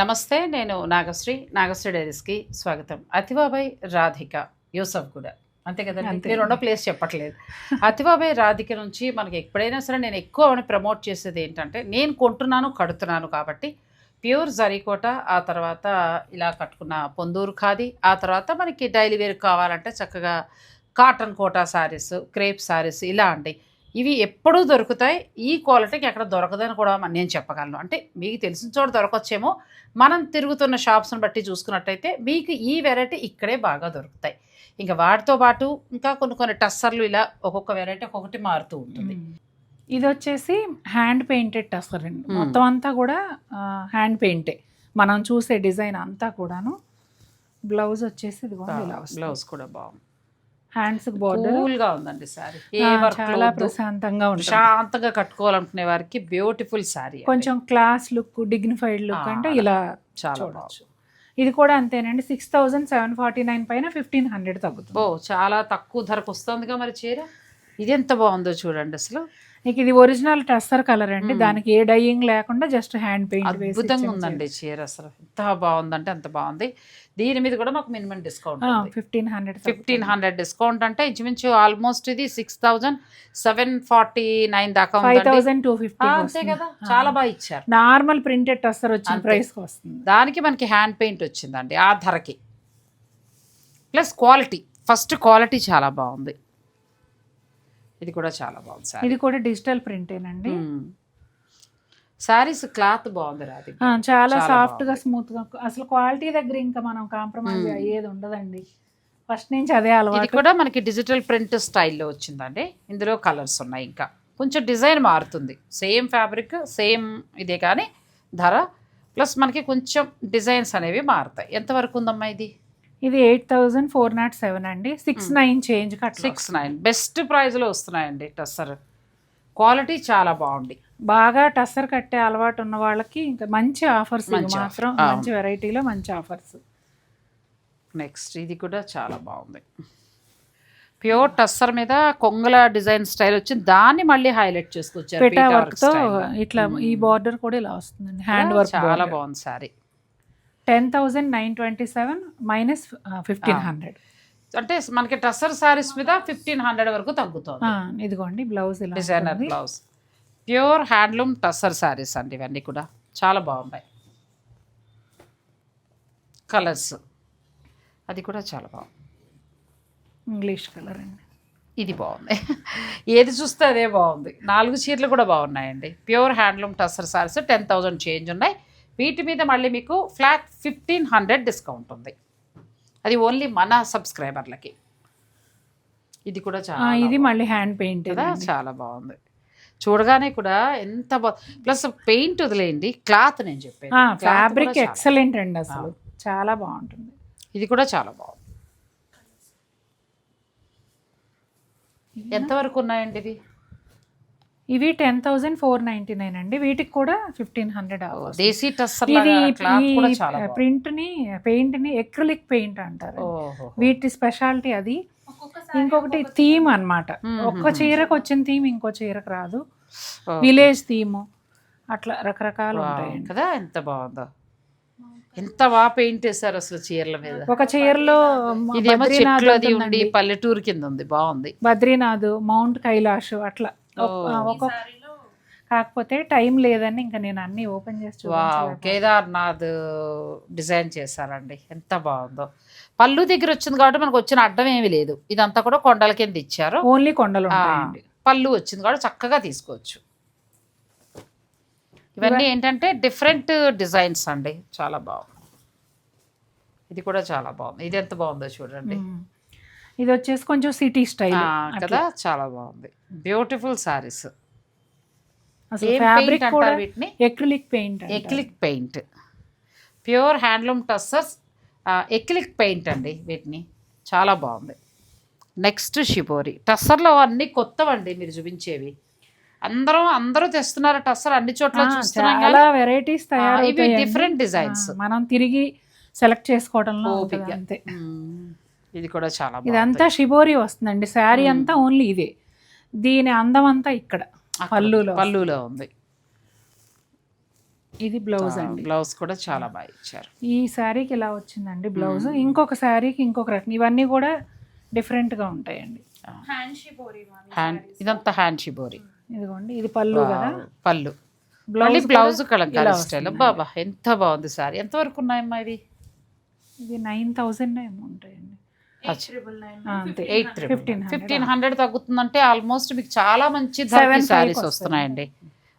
నమస్తే నేను నాగశ్రీ నాగశ్రీ డైరీస్కి స్వాగతం. అతిబాబాయ్ రాధిక యూసఫ్ కూడా. అంతే కదండి? అంతే. మీరు రెండో ప్లేస్ చెప్పట్లేదు. అతిబాబాయ్ రాధిక నుంచి మనకి ఎప్పుడైనా సరే నేను ఎక్కువ ఆవిడని ప్రమోట్ చేసేది ఏంటంటే నేను కొంటున్నాను కడుతున్నాను కాబట్టి ప్యూర్ జరీకోట ఆ తర్వాత ఇలా కట్టుకున్న పొందూరు ఖాదీ ఆ తర్వాత మనకి డైలీ వేర్ కావాలంటే చక్కగా కాటన్ కోటా శారీస్ క్రేప్ శారీస్ ఇలా అండి. ఇవి ఎప్పుడూ దొరుకుతాయి. ఈ క్వాలిటీకి ఎక్కడ దొరకదని కూడా నేను చెప్పగలను. అంటే మీకు తెలిసిన చోట దొరకొచ్చేమో. మనం తిరుగుతున్న షాప్స్ని బట్టి చూసుకున్నట్టయితే మీకు ఈ వెరైటీ ఇక్కడే బాగా దొరుకుతాయి. ఇంకా వాటితో పాటు ఇంకా కొన్ని కొన్ని టస్సర్లు ఇలా ఒక్కొక్క వెరైటీ ఒక్కొక్కటి మారుతూ ఉంటుంది. ఇది వచ్చేసి హ్యాండ్ పెయింటెడ్ టసర్ అండి. మొత్తం అంతా కూడా హ్యాండ్ పెయింటే. మనం చూసే డిజైన్ అంతా కూడాను. బ్లౌజ్ వచ్చేసి ఇది వస్తుంది. బ్లౌజ్ కూడా బాగుంది. హ్యాండ్స్ బార్డర్ కూల్గా ఉందండి సారీ. ఏ చాలా ప్రశాంతంగా ఉంటుంది. శాంతంగా కట్టుకోవాలనుకునే వారికి బ్యూటిఫుల్ సారీ కొంచెం క్లాస్ లుక్ డిగ్నిఫైడ్ లుక్ అంటే ఇలా చాలా చూడొచ్చు. ఇది కూడా అంతేనండి. Six thousand seven forty nine పైన ఫిఫ్టీన్ హండ్రెడ్ తగ్గుతుంది. ఓ చాలా తక్కువ ధరకు వస్తుందిగా మరి చీర. ఇది ఎంత బాగుందో చూడండి అసలు. నీకు ఇది ఒరిజినల్ టస్సర్ కలర్ అండి. దానికి ఏ డైయింగ్ లేకుండా జస్ట్ హ్యాండ్ పెయింట్ అద్భుతంగా ఉందండి చీర. అసలు. ఎంత బాగుందంటే అంత బాగుంది. దీని మీద కూడా మాకు minimum discount fifteen hundred fifteen hundred discount అంటే ఇంచుమించు ఆల్మోస్ట్ ఇది six thousand seven forty nine దాకా ఫైవ్ థౌసండ్ టూ ఫిఫ్టీ అంతే కదా. చాలా బాగా ఇచ్చారు. నార్మల్ ప్రింటెడ్ టస్సర్ వచ్చిన. ప్రైస్ వస్తుంది. దానికి మనకి హ్యాండ్ పెయింట్ వచ్చిందండి ఆ ధరకి. ప్లస్ క్వాలిటీ ఫస్ట్ క్వాలిటీ చాలా బాగుంది. ఇది కూడా చాలా బాగుంది సార్. ఇది కూడా డిజిటల్ ప్రింటేనండి. శారీస్ క్లాత్ బాగుంది రాది ఆ, చాలా సాఫ్ట్గా. స్మూత్గా అసలు క్వాలిటీ దగ్గర ఇంకా మనం కాంప్రమైజ్. అయ్యేది ఉండదండి. ఫస్ట్ నుంచి అదే ఇది అలవాటు. కూడా మనకి డిజిటల్ ప్రింట్ స్టైల్లో వచ్చిందండి. ఇందులో కలర్స్ ఉన్నాయి ఇంకా. కొంచెం డిజైన్ మారుతుంది. సేమ్ ఫ్యాబ్రిక్ సేమ్ ఇదే కానీ ధర. ప్లస్ మనకి కొంచెం డిజైన్స్ అనేవి మారుతాయి. ఎంతవరకు ఉందమ్మా ఇది? ఇది eight thousand four nought seven అండి. Six hmm. Nine change cut six nine. Best ప్రైస్లో వస్తున్నాయండి టస్సర్. క్వాలిటీ చాలా బాగుంది. బాగా టస్సర్ కట్టే అలవాటు ఉన్న వాళ్ళకి ఇంకా మంచి ఆఫర్స్ మంచి మాత్రం. మంచి వెరైటీలో మంచి ఆఫర్స్. నెక్స్ట్ ఇది కూడా చాలా బాగుంది. ప్యూర్ టస్సర్ మీద కొంగల డిజైన్ స్టైల్ వచ్చింది దాన్ని మళ్ళీ హైలైట్ చేసుకొచ్చారు. ఇట్లా ఈ మ్మ్. బార్డర్ కూడా ఇలా వస్తుందండి. హ్యాండ్ వర్క్ చాలా బాగుంది sari. Ten thousand nine twenty seven minus fifteen. Hundred అంటే మనకి టస్సర్ సారీస్ మీద ఫిఫ్టీన్ హండ్రెడ్ వరకు తగ్గుతుంది. ఇదిగోండి blouse designer. Blouse. Pure handloom tussar saris అండి ఇవన్నీ కూడా. చాలా బాగున్నాయి కలర్స్. అది కూడా చాలా బాగుంది. ఇంగ్లీష్ కలర్ అండి. ఇది బాగుంది. ఏది చూస్తే అదే బాగుంది. నాలుగు చీరలు కూడా బాగున్నాయండి. Pure handloom tussar saris ten thousand change ఉన్నాయి. వీటి మీద మళ్ళీ మీకు ఫ్లాట్ ఫిఫ్టీన్ హండ్రెడ్ డిస్కౌంట్ ఉంది. అది ఓన్లీ మన సబ్స్క్రైబర్లకి. ఇది కూడా చాలా ఇది మళ్ళీ హ్యాండ్ పెయింట్ కదా? చాలా బాగుంది. చూడగానే కూడా ఎంత బా ప్లస్ పెయింట్ వదిలేయండి క్లాత్ నేను చెప్పాను ఫ్యాబ్రిక్ ఎక్సలెంట్ అండి అసలు. చాలా బాగుంటుంది. ఇది కూడా చాలా బాగుంది. ఎంతవరకు ఉన్నాయండి ఇది ఇవి ten thousand four ninety nine అండి. వీటికి కూడా ఫిఫ్టీన్ హండ్రెడ్ దేశీ. ప్రింట్ని పెయింట్ని ఎక్రిలిక్ పెయింట్ అంటారు. ఓహో. వీటి స్పెషాలిటీ అది. ఇంకొకటి థీమ్ అన్నమాట. మ్మ్. ఒక్క చీరకు వచ్చిన థీమ్ ఇంకో చీరకు రాదు. Village theme. అట్లా రకరకాలు వావ్, ఉంటాయండి. కదా? ఎంత బాగుందో. ఎంత బాగా పెయింట్ వేశారు అసలు చీరల మీద? ఒక చీరలో ఇదేమో అది ఉండి. పల్లెటూరు కింద ఉంది. బాగుంది. బద్రీనాథ్ మౌంట్ కైలాష్ అట్లా. ఒక్కొక్క కాకపోతే టైం లేదని ఇంకా నేను అన్ని ఓపెన్ చేసి. కేదార్నాథ్ డిజైన్ చేశారండి. ఎంత బాగుందో. పళ్ళు దగ్గర వచ్చింది కాబట్టి మనకు వచ్చిన అడ్డం ఏమీ లేదు. ఇదంతా కూడా కొండల కింద ఇచ్చారు. ఓన్లీ కొండలు పళ్ళు వచ్చింది కాబట్టి చక్కగా తీసుకోవచ్చు. ఇవన్నీ ఏంటంటే డిఫరెంట్ డిజైన్స్ అండి. చాలా బాగుంది. ఇది కూడా చాలా బాగుంది. ఇది ఎంత బాగుందో చూడండి. ఇది వచ్చేసి కొంచెం సిటీ స్టైల్. కదా చాలా బాగుంది. బ్యూటిఫుల్ సారీస్ అసలు ఫ్యాబ్రిక్ కూడా వీటిని? Acrylic paint acrylic paint pure handloom tussars acrylic paint అండి వీటిని. చాలా బాగుంది. నెక్స్ట్ షిపోరి టస్సర్లో అన్ని కొత్తవండి మీరు చూపించేవి. అందరం అందరూ తెస్తున్నారు టస్సర్ అన్ని చోట్ల చాలా వెరైటీస్ ఇవి డిఫరెంట్ డిజైన్స్ మనం తిరిగి సెలెక్ట్ చేసుకోవడంలో ఓపిక. అంతే ఇది కూడా చాలా బాగుంది ఇదంతా షిబోరి వస్తుందండి. శారీ. అంతా ఓన్లీ ఇదే. దీని అందం అంతా ఇక్కడ పళ్ళులో. పళ్ళులో ఉంది. ఇది బ్లౌజ్ అండి. బ్లౌజ్ కూడా చాలా బాగా ఇచ్చారు. ఈ శారీకి ఇలా వచ్చిందండి బ్లౌజ్? ఇంకొక శారీకి ఇంకొక రకం. ఇవన్నీ కూడా డిఫరెంట్గా ఉంటాయండి. హ్యాండ్ ఇదంతా హ్యాండ్ షిబోరి ఇదిగోండి ఇది పళ్ళు కదా? పళ్ళు. Blouse blouse style. బాబా ఎంత బాగుంది సారీ ఎంత వరకు ఉన్నాయమ్మా ఇవి ఇది నైన్ థౌసండ్ ఏమో ఉంటాయండి. అంతే. ఎయిట్ ఫిఫ్టీన్ ఫిఫ్టీన్ హండ్రెడ్ తగ్గుతుందంటే ఆల్మోస్ట్ మీకు చాలా మంచి శారీస్ వస్తున్నాయండి.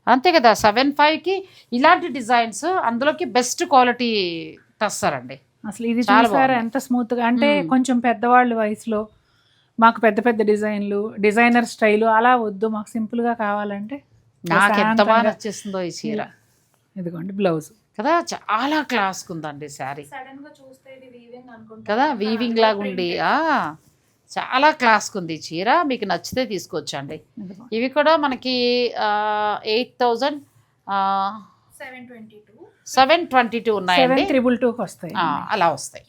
అంతే కదా సెవెన్కి ఇలాంటి డిజైన్స్ అందులోకి బెస్ట్ క్వాలిటీ తెస్తారండి. అసలు ఇది చాలా చూసారా. ఎంత స్మూత్గా. అంటే మ్మ్. కొంచెం పెద్దవాళ్ళు వయసులో మాకు పెద్ద పెద్ద డిజైన్లు డిజైనర్ స్టైల్ అలా వద్దు మాకు సింపుల్గా కావాలంటే నాకు ఎంత బాగా నచ్చేస్తుందో ఈ చీర. ఇదిగోండి బ్లౌజ్. కదా చాలా క్లాస్ ఉందండి శారీ. సడన్గా చూస్తే ఇది వీవింగ్ అనుకుంటా కదా వీవింగ్ లాగా ఉండి ఆ, చాలా క్లాస్ ఉంది చీర మీకు నచ్చితే తీసుకోవచ్చండి ఇవి కూడా మనకి eight thousand seven twenty two seven twenty two ఉన్నాయండి. త్రిబుల్ టూకి వస్తాయి అలా వస్తాయి.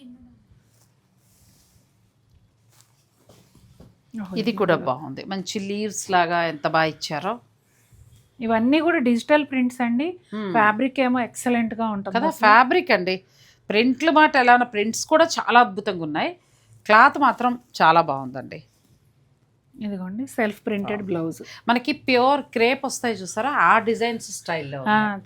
ఇది కూడా బాగుంది. మంచి లీవ్స్ లాగా ఎంత బాగా ఇచ్చారో. ఇవన్నీ కూడా డిజిటల్ ప్రింట్స్ అండి. ఫ్యాబ్రిక్ ఏమో ఎక్సలెంట్గా ఉంటుంది. కదా. ఫ్యాబ్రిక్ అండి. ప్రింట్లు మాట ఎలా ఉన్న ప్రింట్స్ కూడా చాలా అద్భుతంగా ఉన్నాయి. క్లాత్ మాత్రం చాలా బాగుందండి. ఇదిగోండి సెల్ఫ్ ప్రింటెడ్ బ్లౌజ్ మనకి ప్యూర్ క్రేప్ వస్తాయి చూసారా? ఆ డిజైన్స్ స్టైల్లో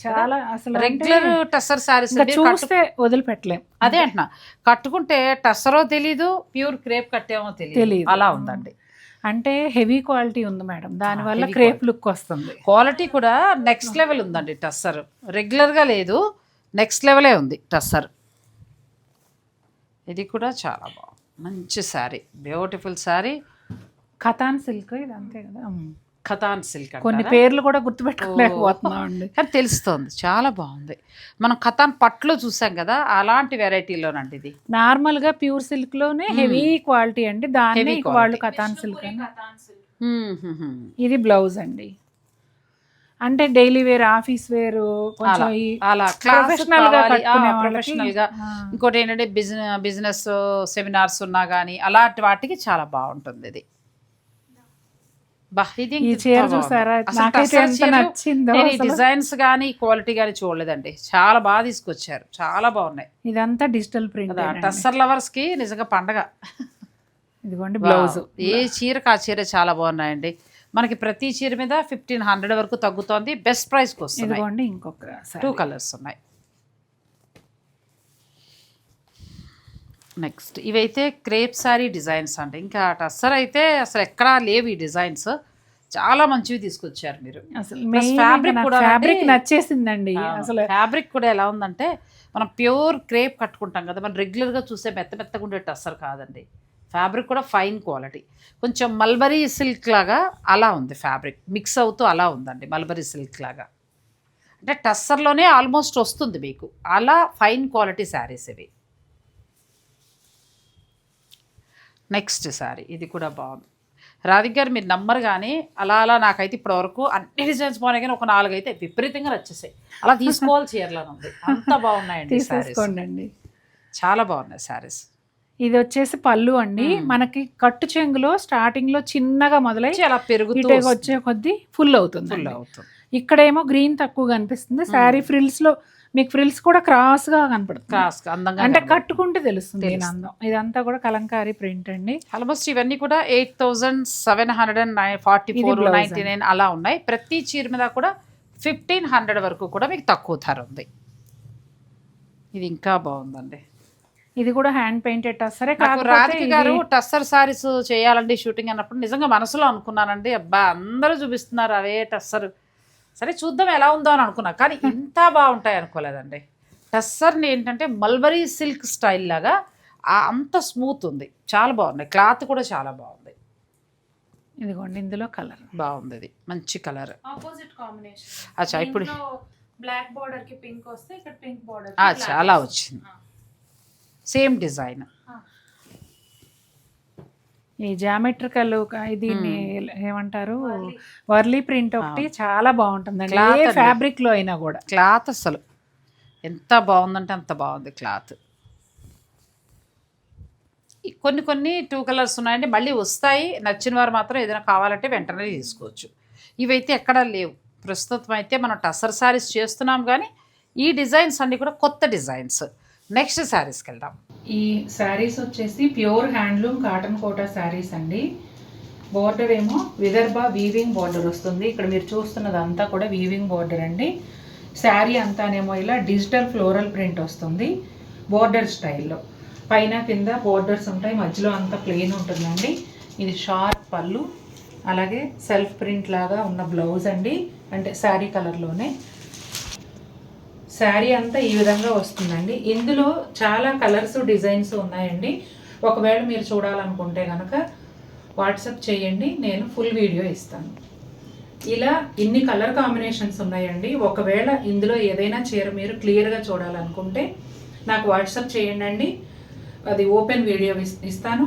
చాలా అసలు రెగ్యులర్ టసర్ శారీస్ ఇంకా చూస్తే వదిలిపెట్టలేం. అదే అంటున్నా. కట్టుకుంటే టసరో తెలీదు ప్యూర్ క్రేప్ కట్టేమో తెలియదు. అలా ఉందండి. అంటే హెవీ క్వాలిటీ ఉంది మేడం. దానివల్ల క్రేప్ లుక్ వస్తుంది. క్వాలిటీ కూడా నెక్స్ట్ లెవెల్ ఉందండి టస్సర్. రెగ్యులర్గా లేదు నెక్స్ట్ లెవెలే ఉంది టస్సర్. ఇది కూడా చాలా బాగుంది. మంచి శారీ బ్యూటిఫుల్ శారీ. ఖతాన్ సిల్క్ ఇది అంతే కదా. ఖతాన్ సిల్క్ కొన్ని పేర్లు కూడా గుర్తుపెట్టుకోలేకపోతున్నాం అండి కానీ తెలుస్తోంది చాలా బాగుంది. మనం ఖతాన్ పట్లు చూసాం కదా అలాంటి వెరైటీలోనండి ఇది. నార్మల్గా ప్యూర్ సిల్క్లోనే హెవీ క్వాలిటీ అండి. ఇక వాళ్ళు ఖతాన్ సిల్క్. ఇది బ్లౌజ్ అండి. అంటే డైలీ వేర్ ఆఫీస్ వేర్ కొంచెం అలా ప్రొఫెషనల్. గా ప్రొఫెషనల్ ఇంకోటి ఏంటంటే బిజినెస్ బిజినెస్ సెమినార్స్ ఉన్నా కానీ అలాంటి వాటికి చాలా బాగుంటుంది ఇది. ఈ చీర. చూసారా? నాకైతే ఎంత నచ్చిందో నేను ఈ. డిజైన్స్ కానీ క్వాలిటీ కానీ చూడలేదండి. చాలా బాగా తీసుకొచ్చారు. చాలా బాగున్నాయి. ఇదంతా డిజిటల్ ప్రింట్ టస్సర్ లవర్స్కి నిజంగా పండగ. ఇదిగోండి బ్లౌజ్. ఏ చీరకు ఆ చీర చాలా బాగున్నాయండి. మనకి ప్రతి చీర మీద ఫిఫ్టీన్ హండ్రెడ్ వరకు తగ్గుతోంది. బెస్ట్ ప్రైస్కి వస్తుంది ఇదిగోండి ఇంకొక. టూ కలర్స్ ఉన్నాయి. నెక్స్ట్. ఇవైతే క్రేప్ సారీ డిజైన్స్ అండి. ఇంకా టస్సర్ అయితే అసలు ఎక్కడా లేవు ఈ డిజైన్స్. చాలా మంచివి తీసుకొచ్చారు మీరు. అసలు fabric కూడా ఫ్యాబ్రిక్. నచ్చేసిందండి. అసలు ఫ్యాబ్రిక్ కూడా ఎలా ఉందంటే మనం ప్యూర్ క్రేప్ కట్టుకుంటాం కదా మనం రెగ్యులర్గా చూసే మెత్త మెత్తగా ఉండే టస్సర్ కాదండి. ఫ్యాబ్రిక్ కూడా ఫైన్ క్వాలిటీ కొంచెం మల్బరీ సిల్క్ లాగా అలా ఉంది ఫ్యాబ్రిక్ మిక్స్ అవుతూ అలా ఉందండి మల్బరీ సిల్క్ లాగా. అంటే టస్సర్లోనే ఆల్మోస్ట్ వస్తుంది మీకు. అలా ఫైన్ క్వాలిటీ శారీస్ ఇవి. నెక్స్ట్ శారీ ఇది కూడా బాగుంది. రాధిక్ గారు మీరు నమ్మరు కానీ అలా అలా నాకైతే ఇప్పటివరకు అన్ని డిజైన్స్ బాగున్నాయి కానీ ఒక నాలుగు అయితే విపరీతంగా వచ్చేసాయి అలా తీసుకోవాలి చీరలను ఉంది అంత బాగున్నాయండి అండి చాలా బాగున్నాయి శారీస్ ఇది వచ్చేసి పళ్ళు అండి. మనకి కట్టు చెంగులో స్టార్టింగ్లో చిన్నగా మొదలై అలా పెరుగుతూ వచ్చే కొద్దీ ఫుల్ అవుతుంది ఫుల్ అవుతుంది. ఇక్కడేమో గ్రీన్ తక్కువ కనిపిస్తుంది. శారీ ఫ్రిల్స్లో మీకు ఫ్రిల్స్ కూడా క్రాస్గా కనపడుతుంది క్రాస్ అందంగా అంటే కట్టుకుంటే తెలుస్తుంది దీని అందం ఇదంతా కూడా కలంకారీ ప్రింట్ అండి. ఆల్మోస్ట్ ఇవన్నీ కూడా eight thousand seven hundred and nine forty four ninety nine అలా ఉన్నాయి. ప్రతి చీర మీద కూడా ఫిఫ్టీన్ హండ్రెడ్ వరకు కూడా మీకు తక్కువ ధర ఉంది. ఇది ఇంకా బాగుందండి. ఇది కూడా హ్యాండ్ పెయింటెడ్ సరే నాకు రాధిక గారు టస్సర్ సారీస్ చేయాలండి షూటింగ్ అన్నప్పుడు నిజంగా మనసులో అనుకున్నానండి అబ్బా అందరూ చూపిస్తున్నారు అవే టస్సర్. సరే చూద్దాం ఎలా ఉందో అని అనుకున్నా. కానీ ఇంత బాగుంటాయి అనుకోలేదండి. టస్సర్ని ఏంటంటే మల్బరీ సిల్క్ స్టైల్ లాగా అంత స్మూత్ ఉంది. చాలా బాగున్నాయి క్లాత్ కూడా చాలా బాగుంది. ఇదిగోండి ఇందులో కలర్. బాగుంది ఇది. మంచి కలర్. Opposite combination. అచ్చా ఇప్పుడు బ్లాక్ బార్డర్కి పింక్ వస్తే ఇక్కడ పింక్ బార్డర్ అచ్చా అలా వచ్చింది. Same design. ఈ జామెట్రికల్ దీన్ని ఏమంటారు? వర్లీ. ప్రింట్ ఒకటి చాలా బాగుంటుందండి Cloth ఏ అండి. ఫ్యాబ్రిక్లో అయినా కూడా. క్లాత్ అసలు. ఎంత బాగుందంటే అంత బాగుంది క్లాత్. కొన్ని కొన్ని టూ కలర్స్ ఉన్నాయండి. మళ్ళీ వస్తాయి. నచ్చిన వారు మాత్రం ఏదైనా కావాలంటే వెంటనే తీసుకోవచ్చు. ఇవైతే ఎక్కడా లేవు. ప్రస్తుతం అయితే మనం టసర్ సారీస్ చేస్తున్నాం కానీ ఈ డిజైన్స్ అన్నీ కూడా కొత్త డిజైన్స్. నెక్స్ట్ శారీస్కి వెళ్దాం. ఈ శారీస్ వచ్చేసి pure handloom cotton Kota saris అండి. బార్డర్ ఏమో విదర్భ వీవింగ్ బార్డర్ వస్తుంది. ఇక్కడ మీరు చూస్తున్నది అంతా కూడా వీవింగ్ బార్డర్ అండి. శారీ అంతానేమో ఇలా డిజిటల్ ఫ్లోరల్ ప్రింట్ వస్తుంది. బోర్డర్ స్టైల్లో పైన కింద బోర్డర్స్ ఉంటాయి. మధ్యలో అంతా ప్లెయిన్ ఉంటుందండి. ఇది షార్ప్ పళ్ళు. అలాగే సెల్ఫ్ ప్రింట్ లాగా ఉన్న బ్లౌజ్ అండి. అంటే శారీ కలర్లోనే శారీ అంతా ఈ విధంగా వస్తుందండి. ఇందులో చాలా కలర్స్ డిజైన్స్ ఉన్నాయండి. ఒకవేళ మీరు చూడాలనుకుంటే కనుక వాట్సాప్ చేయండి నేను ఫుల్ వీడియో ఇస్తాను. ఇలా ఇన్ని కలర్ కాంబినేషన్స్ ఉన్నాయండి. ఒకవేళ ఇందులో ఏదైనా చీర మీరు క్లియర్గా చూడాలనుకుంటే నాకు వాట్సాప్ చేయండి అండి అది ఓపెన్ వీడియో ఇస్తాను.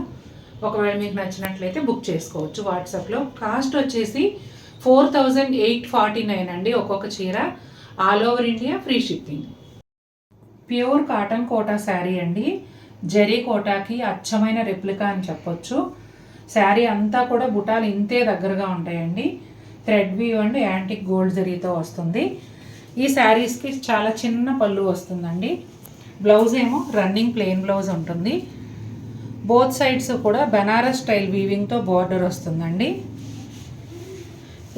ఒకవేళ మీకు నచ్చినట్లయితే బుక్ చేసుకోవచ్చు వాట్సాప్లో. కాస్ట్ వచ్చేసి four thousand eight forty nine అండి ఒక్కొక్క చీర. All over India free shipping. Pure cotton Kota sari అండి. జరీ కోటాకి అచ్చమైన రెప్లికా అని చెప్పొచ్చు. శారీ అంతా కూడా బుటాలు ఇంతే దగ్గరగా ఉంటాయండి. Thread view and antique gold జరీతో వస్తుంది. ఈ శారీస్కి చాలా చిన్న పళ్ళు వస్తుందండి. బ్లౌజ్ ఏమో రన్నింగ్ ప్లెయిన్ బ్లౌజ్ ఉంటుంది. బోత్ సైడ్స్ కూడా బెనారస్ స్టైల్ వీవింగ్తో బార్డర్ వస్తుందండి.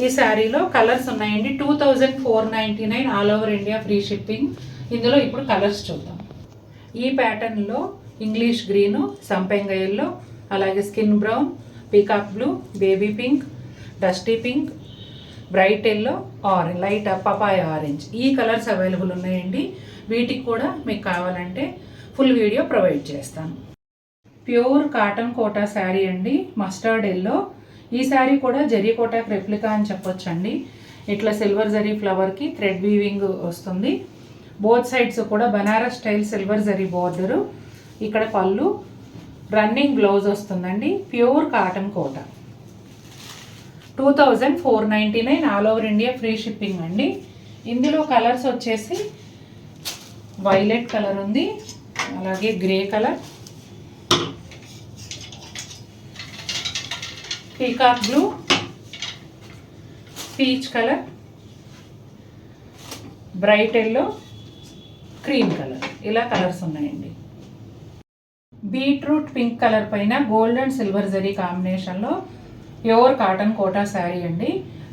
ఈ శారీలో కలర్స్ ఉన్నాయండి. Two thousand four ninety nine all over India free shipping. ఇందులో ఇప్పుడు కలర్స్ చూద్దాం. ఈ ప్యాటర్న్లో ఇంగ్లీష్ గ్రీను సంపెంగ ఎల్లో అలాగే skin brown peacock blue baby pink dusty pink bright yellow orange light papaya orange. ఈ కలర్స్ అవైలబుల్ ఉన్నాయండి. వీటికి కూడా మీకు కావాలంటే ఫుల్ వీడియో ప్రొవైడ్ చేస్తాను. ప్యూర్ కాటన్ కోటా శారీ అండి. మస్టర్డ్ ఎల్లో ఈ శారీ కూడా జరీ కోటాకి రెప్లికా అని చెప్పొచ్చు అండి ఇట్లా సిల్వర్ జరీ ఫ్లవర్కి థ్రెడ్ వీవింగ్ వస్తుంది. బోత్ సైడ్స్ కూడా Banaras style silver zari border. ఇక్కడ పళ్ళు రన్నింగ్ బ్లౌజ్ వస్తుందండి. Pure cotton Kota. Two thousand four ninety nine all over India free shipping అండి. ఇందులో కలర్స్ వచ్చేసి వైలెట్ కలర్ ఉంది. అలాగే grey colour. Peacock blue peach colour bright yellow cream colour ఇలా colours ఉన్నాయండి. బీట్రూట్ పింక్ కలర్ పైన gold and silver zari కాంబినేషన్లో pure cotton Kota sari అండి.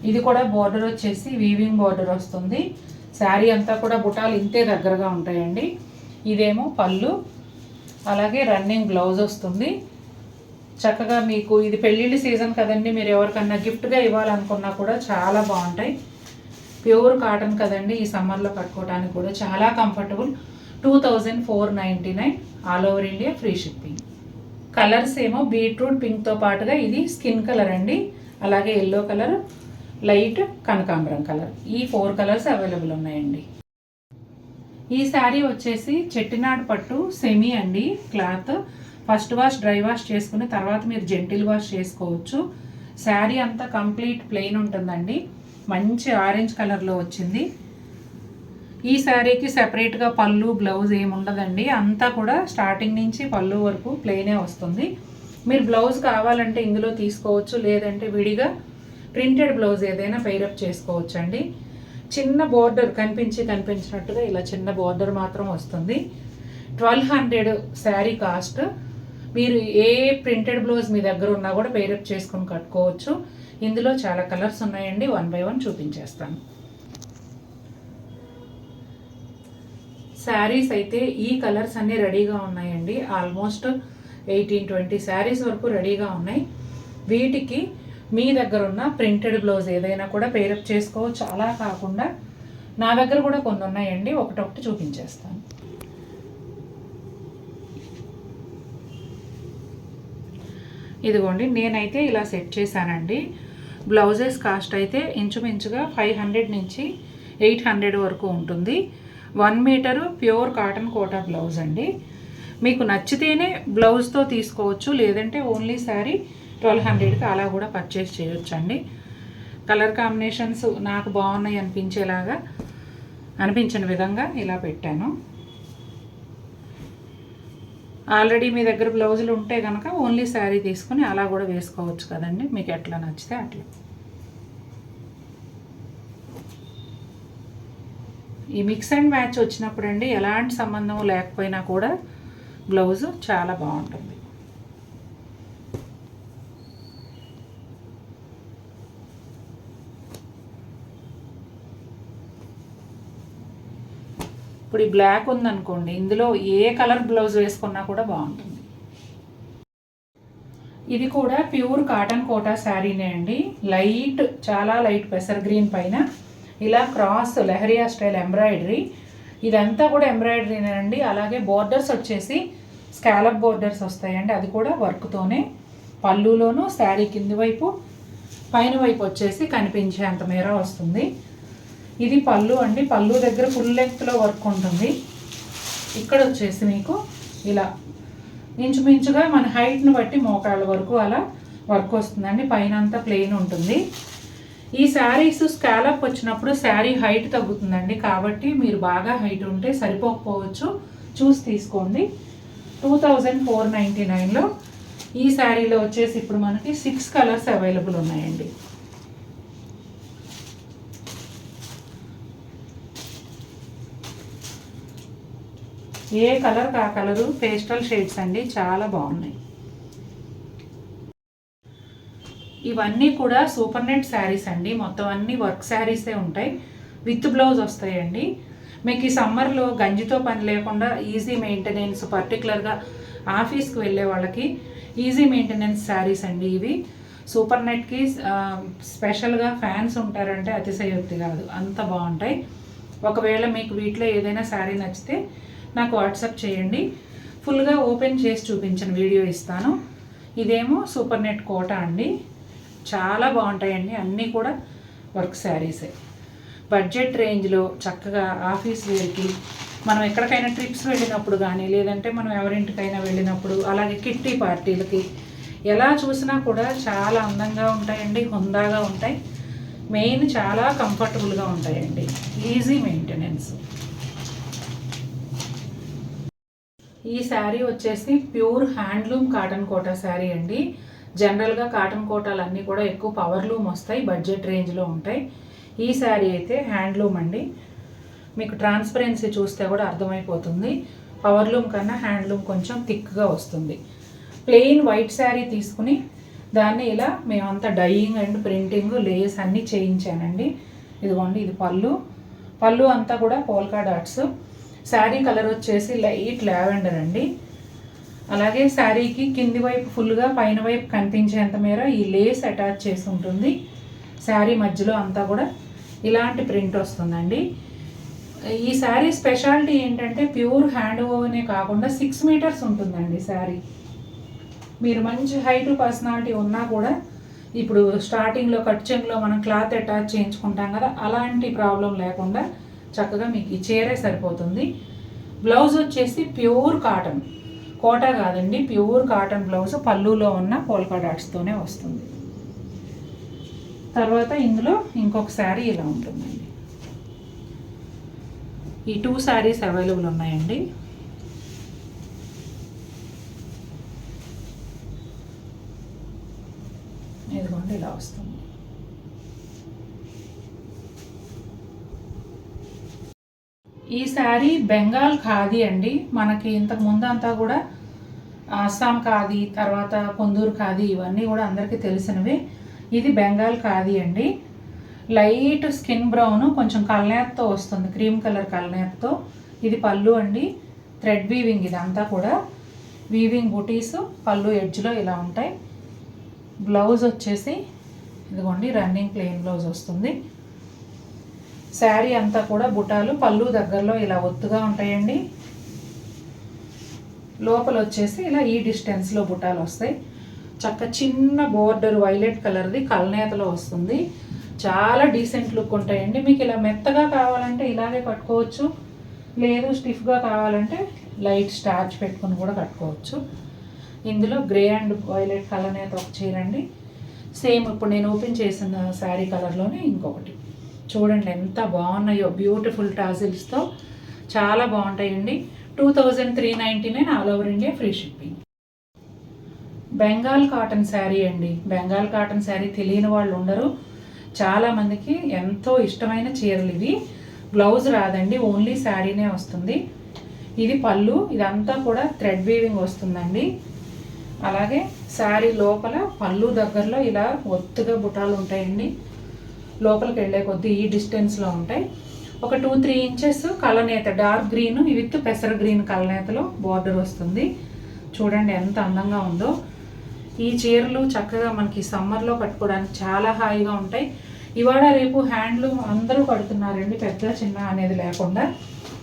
ఇది కూడా బార్డర్ వచ్చేసి వీవింగ్ బార్డర్ వస్తుంది. శారీ అంతా కూడా బుటాలు ఇంతే దగ్గరగా ఉంటాయండి. ఇదేమో పళ్ళు. అలాగే రన్నింగ్ బ్లౌజ్ వస్తుంది. చక్కగా మీకు ఇది పెళ్ళిళ్ళ సీజన్ కదండి మీరు ఎవరికన్నా గిఫ్ట్గా ఇవ్వాలనుకున్నా కూడా చాలా బాగుంటాయి. ప్యూర్ కాటన్ కదండి ఈ సమ్మర్లో కట్టుకోవడానికి కూడా. చాలా comfortable two thousand four ninety nine all over India free shipping colours ఏమో బీట్రూట్ పింక్తో పాటుగా ఇది స్కిన్ కలర్ అండి. అలాగే ఎల్లో కలర్ లైట్ కనకాంబరం కలర్ ఈ ఫోర్ కలర్స్ అవైలబుల్ ఉన్నాయండి. ఈ శారీ వచ్చేసి చెట్టినాడు పట్టు సెమీ అండి cloth first wash dry wash చేసుకుని తర్వాత మీరు జెంటిల్ వాష్ చేసుకోవచ్చు. శారీ అంతా కంప్లీట్ ప్లెయిన్ ఉంటుందండి. మంచి ఆరెంజ్ కలర్లో వచ్చింది. ఈ శారీకి సెపరేట్గా పళ్ళు బ్లౌజ్ ఏమి ఉండదండి. అంతా కూడా స్టార్టింగ్ నుంచి పళ్ళు వరకు ప్లెయినే వస్తుంది. మీరు బ్లౌజ్ కావాలంటే ఇందులో తీసుకోవచ్చు. లేదంటే విడిగా ప్రింటెడ్ బ్లౌజ్ ఏదైనా పైరప్ చేసుకోవచ్చు అండి చిన్న బోర్డర్ కనిపించి కనిపించినట్టుగా ఇలా చిన్న బోర్డర్ మాత్రం వస్తుంది. Twelve hundred sari cost. మీరు ఏ ప్రింటెడ్ బ్లౌజ్ మీ దగ్గర ఉన్నా కూడా పేరప్ చేసుకొని కట్టుకోవచ్చు. ఇందులో చాలా కలర్స్ ఉన్నాయండి. వన్ బై వన్ చూపించేస్తాను. శారీస్ అయితే ఈ కలర్స్ అన్నీ రెడీగా ఉన్నాయండి. ఆల్మోస్ట్ ఎయిటీన్ ట్వంటీ శారీస్ వరకు రెడీగా ఉన్నాయి. వీటికి మీ దగ్గర ఉన్న ప్రింటెడ్ బ్లౌజ్ ఏదైనా కూడా పేరప్ చేసుకోవచ్చు. అలా కాకుండా నా దగ్గర కూడా కొన్ని ఉన్నాయండి. ఒకటొకటి చూపించేస్తాను. ఇదిగోండి నేనైతే ఇలా సెట్ చేశానండి. బ్లౌజెస్ కాస్ట్ అయితే ఇంచుమించుగా ఫైవ్ హండ్రెడ్ నుంచి ఎయిట్ హండ్రెడ్ వరకు ఉంటుంది. One metre pure cotton Kota blouse అండి. మీకు నచ్చితేనే బ్లౌజ్తో తీసుకోవచ్చు లేదంటే ఓన్లీ శారీ ట్వెల్వ్ హండ్రెడ్కి అలా కూడా పర్చేస్ చేయొచ్చు అండి కలర్ కాంబినేషన్స్ నాకు బాగున్నాయి అనిపించేలాగా అనిపించిన విధంగా ఇలా పెట్టాను. ఆల్రెడీ మీ దగ్గర బ్లౌజులు ఉంటే కనుక ఓన్లీ శారీ తీసుకుని అలా కూడా వేసుకోవచ్చు కదండి. మీకు ఎట్లా నచ్చితే అట్లా. ఈ మిక్స్ అండ్ మ్యాచ్ వచ్చినప్పుడు అండి ఎలాంటి సంబంధం లేకపోయినా కూడా బ్లౌజు చాలా బాగుంటుంది. ఇప్పుడు ఈ బ్లాక్ ఉందనుకోండి ఇందులో ఏ కలర్ బ్లౌజ్ వేసుకున్నా కూడా బాగుంటుంది. ఇది కూడా ప్యూర్ కాటన్ కోటా శారీనే అండి. లైట్ చాలా లైట్ పెసర్ గ్రీన్ పైన. ఇలా క్రాస్ లెహరియా స్టైల్ ఎంబ్రాయిడరీ ఇదంతా కూడా ఎంబ్రాయిడరీనేనండి అలాగే బోర్డర్స్ వచ్చేసి స్కాలప్ బోర్డర్స్ వస్తాయండి. అది కూడా వర్క్తోనే పళ్ళులోను శారీ కింది వైపు పైన వైపు వచ్చేసి కనిపించేంత మేర వస్తుంది. ఇది పళ్ళు అండి. పళ్ళు దగ్గర ఫుల్ లెంగ్త్లో వర్క్ ఉంటుంది. ఇక్కడ వచ్చేసి మీకు ఇలా ఇంచుమించుగా మన హైట్ను బట్టి మోకాళ్ళ వరకు అలా వర్క్ వస్తుందండి. పైన అంతా ప్లెయిన్ ఉంటుంది. ఈ శారీస్ స్కాలప్ వచ్చినప్పుడు శారీ హైట్ తగ్గుతుందండి. కాబట్టి మీరు బాగా హైట్ ఉంటే సరిపోకపోవచ్చు. చూసి తీసుకోండి. టూ థౌజండ్ ఫోర్ నైంటీ నైన్లో ఈ శారీలో వచ్చేసి ఇప్పుడు మనకి సిక్స్ కలర్స్ అవైలబుల్ ఉన్నాయండి. ఏ కలర్ కా కలరు పేస్టల్ షేడ్స్ అండి. చాలా బాగున్నాయి. ఇవన్నీ కూడా సూపర్ నెట్ శారీస్ అండి. మొత్తం అన్ని వర్క్ శారీసే ఉంటాయి. విత్ బ్లౌజ్ వస్తాయండి. మీకు ఈ సమ్మర్లో గంజితో పని లేకుండా ఈజీ మెయింటెనెన్స్ పర్టికులర్గా ఆఫీస్కి వెళ్ళే వాళ్ళకి ఈజీ మెయింటెనెన్స్ శారీస్ అండి ఇవి. సూపర్ నెట్కి స్పెషల్గా ఫ్యాన్స్ ఉంటారంటే అతిశయోక్తి కాదు. అంత బాగుంటాయి. ఒకవేళ మీకు వీటిలో ఏదైనా శారీ నచ్చితే నాకు వాట్సాప్ చేయండి. ఫుల్గా ఓపెన్ చేసి చూపించిన వీడియో ఇస్తాను. ఇదేమో సూపర్ నెట్ కోట అండి. చాలా బాగుంటాయండి. అన్నీ కూడా వర్క్ శారీసే. బడ్జెట్ రేంజ్లో చక్కగా ఆఫీస్ వేర్కి మనం ఎక్కడికైనా ట్రిప్స్ వెళ్ళినప్పుడు కానీ లేదంటే మనం ఎవరింటికైనా వెళ్ళినప్పుడు అలాగే కిట్టి పార్టీలకి ఎలా చూసినా కూడా చాలా అందంగా ఉంటాయండి. హుందాగా ఉంటాయి. మెయిన్ చాలా కంఫర్టబుల్గా ఉంటాయండి. Easy maintenance. ఈ శారీ వచ్చేసి pure handloom cotton Kota sari అండి. జనరల్గా కాటన్ కోటాలు అన్నీ కూడా ఎక్కువ పవర్ లూమ్ వస్తాయి బడ్జెట్ రేంజ్లో ఉంటాయి. ఈ శారీ అయితే హ్యాండ్లూమ్ అండి. మీకు ట్రాన్స్పరెన్సీ చూస్తే కూడా అర్థమైపోతుంది. పవర్ లూమ్ కన్నా హ్యాండ్లూమ్ కొంచెం థిక్గా వస్తుంది. ప్లెయిన్ వైట్ శారీ తీసుకుని దాన్ని ఇలా మేమంతా డైయింగ్ అండ్ ప్రింటింగ్ లేస్ అన్నీ చేయించానండి. ఇదిగోండి ఇది పళ్ళు. పళ్ళు అంతా కూడా పోల్కా డాట్స్ శారీ కలర్ వచ్చేసి లైట్ లావెండర్ అండి. అలాగే శారీకి కింది వైపు ఫుల్గా పైన వైపు కనిపించేంత మేర ఈ లేస్ అటాచ్ చేసి ఉంటుంది. శారీ మధ్యలో అంతా కూడా ఇలాంటి ప్రింట్ వస్తుందండి. ఈ శారీ స్పెషాలిటీ ఏంటంటే ప్యూర్ హ్యాండ్ ఓవనే కాకుండా సిక్స్ మీటర్స్ ఉంటుందండి శారీ. మీరు మంచి హైట్ పర్సనాలిటీ ఉన్నా కూడా ఇప్పుడు స్టార్టింగ్లో కట్ చెంగ్లో మనం క్లాత్ అటాచ్ చేయించుకుంటాం కదా అలాంటి ప్రాబ్లం లేకుండా చక్కగా మీకు ఈ చీరే సరిపోతుంది. బ్లౌజ్ వచ్చేసి ప్యూర్ కాటన్. కోటా కాదండి ప్యూర్ కాటన్ బ్లౌజ్ పళ్ళులో ఉన్న పోల్కా డాట్స్తోనే వస్తుంది. తర్వాత ఇందులో ఇంకొక శారీ ఇలా ఉంటుందండి. ఈ టూ శారీస్ అవైలబుల్ ఉన్నాయండి. ఇదిగోండి ఇలా వస్తుంది. ఈ శారీ బెంగాల్ ఖాదీ అండి. మనకి ఇంతకు ముందు అంతా కూడా అస్సాం ఖాదీ తర్వాత కొందూరు ఖాదీ ఇవన్నీ కూడా అందరికీ తెలిసినవి. ఇది బెంగాల్ ఖాదీ అండి. లైట్ స్కిన్ బ్రౌన్ కొంచెం కల్నేతతో వస్తుంది క్రీమ్ కలర్ కల్నేతతో ఇది పళ్ళు అండి థ్రెడ్ వీవింగ్ ఇదంతా కూడా. వీవింగ్ బుటీస్ పళ్ళు ఎడ్జ్లో ఇలా ఉంటాయి. బ్లౌజ్ వచ్చేసి ఇదిగోండి రన్నింగ్ ప్లెయిన్ బ్లౌజ్ వస్తుంది. శారీ అంతా కూడా బుటాలు పళ్ళు దగ్గరలో ఇలా ఒత్తుగా ఉంటాయండి. లోపల వచ్చేసి ఇలా ఈ డిస్టెన్స్లో బుటాలు వస్తాయి. చక్క చిన్న బోర్డర్ వైలెట్ కలర్ది కలనేతలో వస్తుంది. చాలా డీసెంట్ లుక్ ఉంటాయండి. మీకు ఇలా మెత్తగా కావాలంటే ఇలాగే కట్టుకోవచ్చు. లేదు స్టిఫ్గా కావాలంటే లైట్ స్టార్చ్ పెట్టుకుని కూడా కట్టుకోవచ్చు. ఇందులో గ్రే అండ్ వైలెట్ కలర్ అనేది ఒక చీరండి సేమ్ ఇప్పుడు నేను ఓపెన్ చేసిన శారీ కలర్లోనే ఇంకొకటి. చూడండి ఎంత బాగున్నాయో బ్యూటిఫుల్ టాజిల్స్తో చాలా బాగుంటాయండి. Two thousand three ninety nine all over India free shipping Bengal cotton sari అండి. బెంగాల్ కాటన్ శారీ తెలియని వాళ్ళు ఉండరు. చాలామందికి ఎంతో ఇష్టమైన చీరలు ఇవి. బ్లౌజ్ రాదండి ఓన్లీ శారీనే వస్తుంది. ఇది పళ్ళు ఇదంతా కూడా థ్రెడ్ వీవింగ్ వస్తుందండి. అలాగే శారీ లోపల పళ్ళు దగ్గరలో ఇలా ఒత్తుగా బుటాలు ఉంటాయండి. లోపలికి వెళ్ళే కొద్దీ ఈ డిస్టెన్స్లో ఉంటాయి. ఒక టూ త్రీ ఇంచెస్ కలనేత డార్క్ గ్రీన్ విత్ పెసర గ్రీన్ కలనేతలో బార్డర్ వస్తుంది. చూడండి ఎంత అందంగా ఉందో. ఈ చీరలు చక్కగా మనకి సమ్మర్లో కట్టుకోవడానికి చాలా హాయిగా ఉంటాయి. ఇవాళ రేపు హ్యాండ్లూమ్ అందరూ కడుతున్నారండి పెద్ద చిన్న అనేది లేకుండా.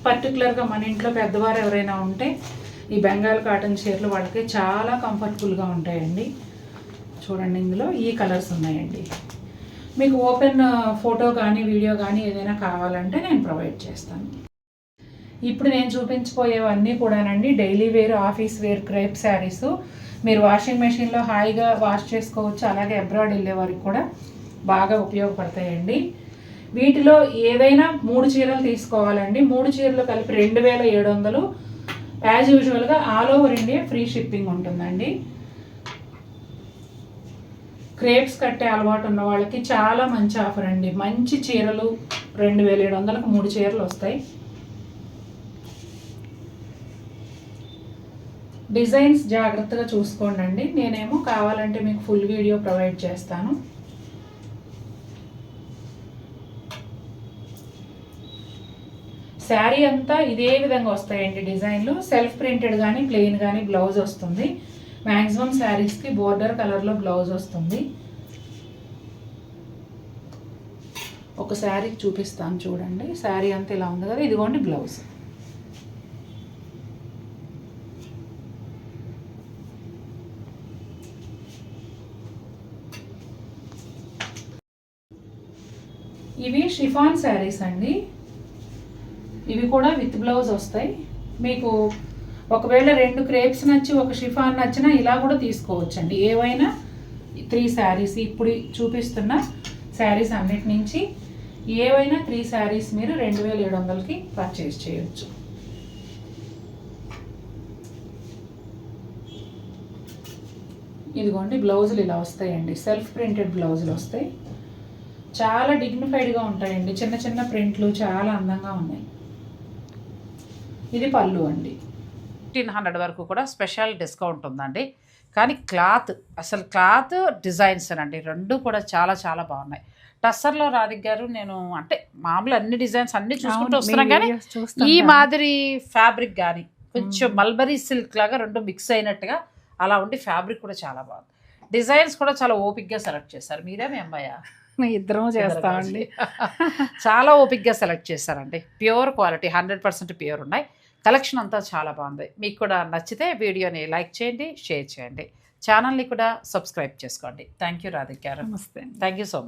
పర్టికులర్గా మన ఇంట్లో పెద్దవారు ఎవరైనా ఉంటే ఈ బెంగాల్ కాటన్ చీరలు వాళ్ళకి చాలా కంఫర్టబుల్గా ఉంటాయండి. చూడండి ఇందులో ఈ కలర్స్ ఉన్నాయండి. మీకు ఓపెన్ ఫోటో కానీ వీడియో కానీ ఏదైనా కావాలంటే నేను ప్రొవైడ్ చేస్తాను. ఇప్పుడు నేను చూపించబోయేవన్నీ కూడానండి. Daily wear office wear crepe saris. మీరు వాషింగ్ మెషిన్లో హాయిగా వాష్ చేసుకోవచ్చు. అలాగే అబ్రాడ్ వెళ్ళే వారికి కూడా బాగా ఉపయోగపడతాయండి. వీటిలో ఏదైనా మూడు చీరలు తీసుకోవాలండి. మూడు చీరలు కలిపి రెండు వేల ఏడు వందలు. యాజ్ యూజువల్గా all over India free shipping ఉంటుందండి. క్రేప్స్ కట్టే అలవాటు ఉన్న వాళ్ళకి చాలా మంచి ఆఫర్ అండి. మంచి చీరలు రెండు వేల ఏడు వందలకు మూడు చీరలు వస్తాయి. డిజైన్స్ జాగ్రత్తగా చూసుకోండి నేనేమో కావాలంటే మీకు ఫుల్ వీడియో ప్రొవైడ్ చేస్తాను. శారీ అంతా ఇదే విధంగా వస్తాయండి డిజైన్లు. సెల్ఫ్ ప్రింటెడ్ కానీ ప్లెయిన్ కానీ బ్లౌజ్ వస్తుంది. మ్యాక్సిమం శారీస్కి బోర్డర్ కలర్లో బ్లౌజ్ వస్తుంది. ఒక శారీ చూపిస్తాను చూడండి. శారీ అంతా ఇలా ఉంది కదా ఇదిగోండి బ్లౌజ్. ఇవి షిఫాన్ శారీస్ అండి. ఇవి కూడా విత్ బ్లౌజ్ వస్తాయి. మీకు ఒకవేళ రెండు క్రేప్స్ నచ్చి ఒక షిఫాన్ నచ్చినా ఇలా కూడా తీసుకోవచ్చండి. ఏవైనా త్రీ శారీస్ ఇప్పుడు చూపిస్తున్న శారీస్ అన్నిటి నుంచి ఏవైనా త్రీ శారీస్ మీరు రెండు వేల ఏడు వందలకి పర్చేస్ చేయొచ్చు. ఇదిగోండి బ్లౌజులు ఇలా వస్తాయండి. సెల్ఫ్ ప్రింటెడ్ బ్లౌజులు వస్తాయి. చాలా డిగ్నిఫైడ్గా ఉంటాయండి. చిన్న చిన్న ప్రింట్లు చాలా అందంగా ఉన్నాయి. ఇది పళ్ళు అండి. ఫిఫ్టీన్ హండ్రెడ్ వరకు కూడా స్పెషల్ డిస్కౌంట్ ఉందండి. కానీ క్లాత్ అసలు క్లాత్ డిజైన్స్ అండి రెండు కూడా చాలా చాలా బాగున్నాయి. టస్సర్లో రాధిక్ గారు నేను అంటే మామూలు అన్ని డిజైన్స్ అన్ని చూసుకుంటూ వస్తున్నాం కానీ ఈ మాదిరి ఫ్యాబ్రిక్ కానీ కొంచెం మల్బరీ సిల్క్ లాగా రెండు మిక్స్ అయినట్టుగా అలా ఉండి ఫ్యాబ్రిక్ కూడా చాలా బాగుంది. డిజైన్స్ కూడా చాలా ఓపిక్గా సెలెక్ట్ చేశారు. మీరే మీ అమ్మాయ? ఇద్దరం చేస్తామండి. చాలా ఓపిక్గా సెలెక్ట్ చేశారండి. Pure quality hundred percent pure ఉన్నాయి. కలెక్షన్ అంతా చాలా బాగుంది. మీకు కూడా నచ్చితే వీడియోని లైక్ చేయండి షేర్ చేయండి. ఛానల్ని కూడా సబ్స్క్రైబ్ చేసుకోండి. థ్యాంక్ యూ రాధిక్ గారు. నమస్తే థ్యాంక్ యూ సో మచ్